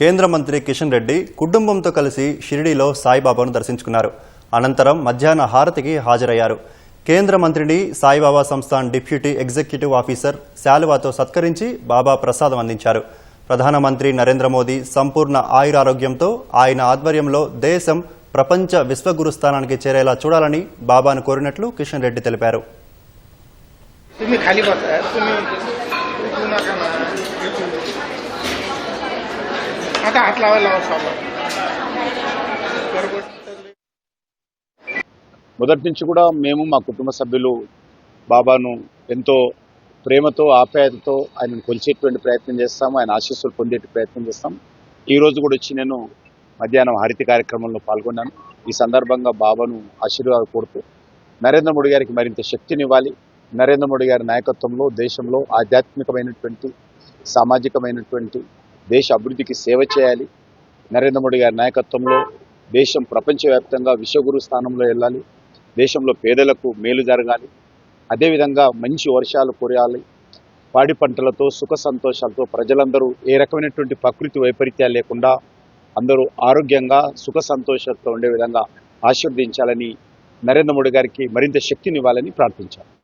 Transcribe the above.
కేంద్ర మంత్రి కిషన్ రెడ్డి కుటుంబంతో కలిసి షిరిడీలో సాయిబాబాను దర్శించుకున్నారు. అనంతరం మధ్యాహ్న హారతికి హాజరయ్యారు. కేంద్ర మంత్రిని Saibaba Sansthan deputy executive officer శాలువాతో సత్కరించి బాబా ప్రసాదం అందించారు. ప్రధానమంత్రి నరేంద్ర మోదీ సంపూర్ణ ఆయురారోగ్యంతో ఆయన ఆధ్వర్యంలో దేశం ప్రపంచ విశ్వగురు స్థానానికి చేరేలా చూడాలని బాబాను కోరినట్లు కిషన్ రెడ్డి తెలిపారు. आता हात लावायला लावा साबण बरोबर మొదటి నుంచి కూడా మేము మా కుటుంబ సభ్యులు బాబాను ఎంతో ప్రేమతో ఆప్యాయతతో ఆయనను కొలిచేటువంటి ప్రయత్నం చేస్తాము ఆయన ఆశీస్సులు పొందే ప్రయత్నం చేస్తాం ఈ రోజు కూడా వచ్చి నేను మధ్యాహ్నం హరిత కార్యక్రమంలో పాల్గొన్నాను ఈ సందర్భంగా బాబాను ఆశీర్వాద కోరుతూ నరేంద్ర మోడీ గారికి మరింత శక్తినివ్వాలి నరేంద్ర మోడీ గారి నాయకత్వంలో దేశంలో ఆధ్యాత్మికమైనటువంటి సామాజికమైనటువంటి దేశ అభివృద్ధికి సేవ చేయాలి. నరేంద్ర మోడీ గారి నాయకత్వంలో దేశం ప్రపంచవ్యాప్తంగా విశ్వగురు స్థానంలో వెళ్ళాలి. దేశంలో పేదలకు మేలు జరగాలి. అదేవిధంగా మంచి వర్షాలు కురయాలి. పాడి పంటలతో సుఖ సంతోషాలతో ప్రజలందరూ ఏ రకమైనటువంటి ప్రకృతి వైపరీత్యాలు లేకుండా అందరూ ఆరోగ్యంగా సుఖ సంతోషాలతో ఉండే విధంగా ఆశీర్వదించాలని నరేంద్ర మోడీ గారికి మరింత శక్తినివ్వాలని ప్రార్థించారు